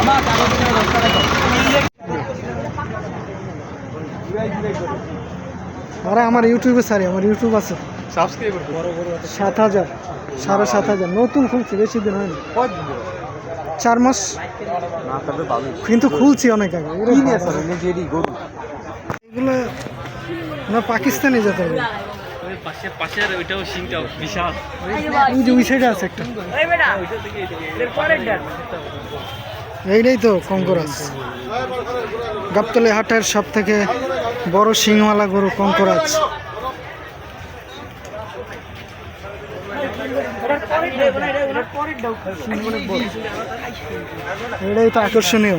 আমার আরে আমার ইউটিউবে সারি আমার ইউটিউব আছে। সাত হাজার সাড়ে সাত হাজার। নতুন খুলছি বেশি দিন হয়নি। চার মাস। কিন্তু খুলছি অনেক আগে এগুলো না পাকিস্তানে যেতে হবে। ওই পাশে পাশের ওইটাও সিংটাও বিশাল। ওই যে ওই সাইডে আছে একটা। এইটাই তো কঙ্করাজ। গাবতলে হাটের সব থেকে বড় সিংওয়ালা গরু কঙ্করাজ। এটাই তো আকর্ষণীয়।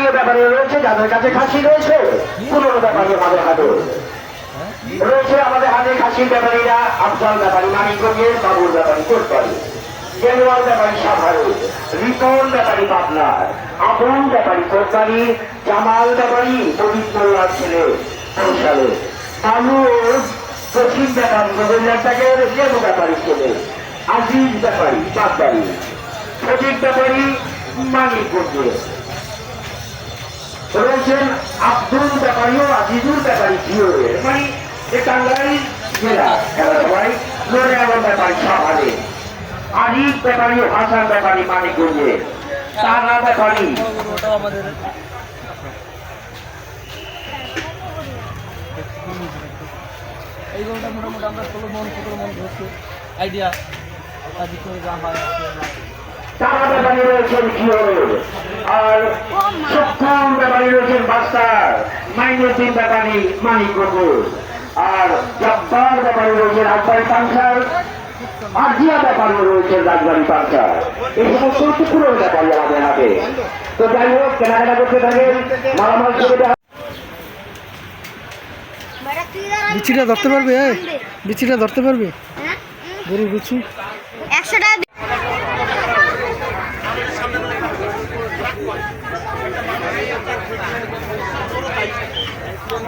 স্থানীয় ব্যাপারে রয়েছে, যাদের কাছে খাসি রয়েছে, পুরনো ব্যাপারী আমাদের হাতে। রয়েছে আমাদের হাতে খাসির ব্যাপারীরা, আফজাল ব্যাপারী, মানিকগঞ্জের বাবুর ব্যাপারী কোটবাড়ি জেনুয়াল ব্যাপারী সাভারে রিপন ব্যাপারী, পাবনার। আপন ব্যাপারী, কোটবাড়ি। জামাল ব্যাপারী, প্রদীপ ছেলে আলু ও পশ্চিম ব্যাপারী রবীন্দ্রনাথের জেনু ব্যাপারী ছেলে। আজিজ ব্যাপারী পাকবাড়ি সঠিক ব্যাপারী মানিকগঞ্জে রয়েছেন আব্দুল ব্যাপারী ও আজিজুল ব্যাপারী জিওরের মানে যে এই গরুটা মোটামুটি আমরা মন মন আইডিয়া যা হয় তারা ব্যাপারী রয়েছেন জিওরের আর সক্ষম ব্যাপারী রয়েছেন বাস্তার মাইনুদ্দিন ব্যাপারী মানিকগঞ্জ আর জব্বার ব্যাপারী রয়েছেন আকবরী পাংসার আর জিয়া ব্যাপারী রয়েছেন রাজবাড়ি পাংসার এই সমস্ত টুকরো ব্যাপারী আমাদের হাতে। তো যাই হোক কেনাকাটা করতে থাকেন মালামাল করে বিচিটা ধরতে পারবে বিচিটা ধরতে পারবে? গরুর বিচি?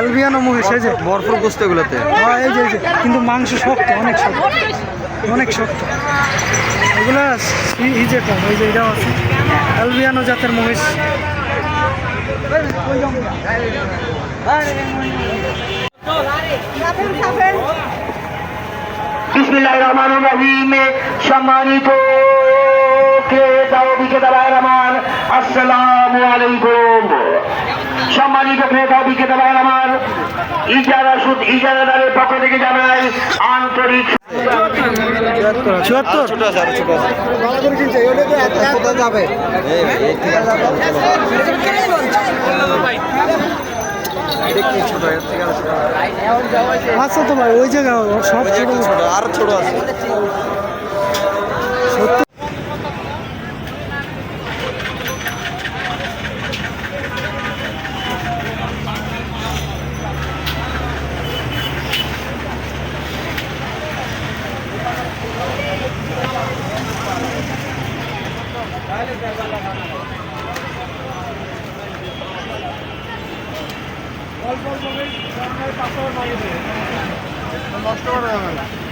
এলবিয়ানো মহিষ এই যে। ভরপুর গোস্ত এগুলোতে হ্যাঁ এই যে এই যে। কিন্তু মাংস শক্ত অনেক শক্ত। অনেক শক্ত। এগুলা কম এই যে এটাও আছে। এলবিয়ানো জাতের মহিষ বিসমিল্লাহির রহমানির রহিম সম্মানিত ক্রেতা ও বিক্রেতা ভাইয়ের আমার আসসালামু আলাইকুম। সম্মানিত ক্রেতা ও বিক্রেতা ভাইয়ের আমার ইজারা সুদ ইজারাদারের পক্ষ থেকে জানাই আন্তরিক চুয়াত্তর। যাবে আচ্ছা তো ভাই ওই জায়গা সব ছোট ছোট আরও ছোট আছে। নষ্ট করা যাবে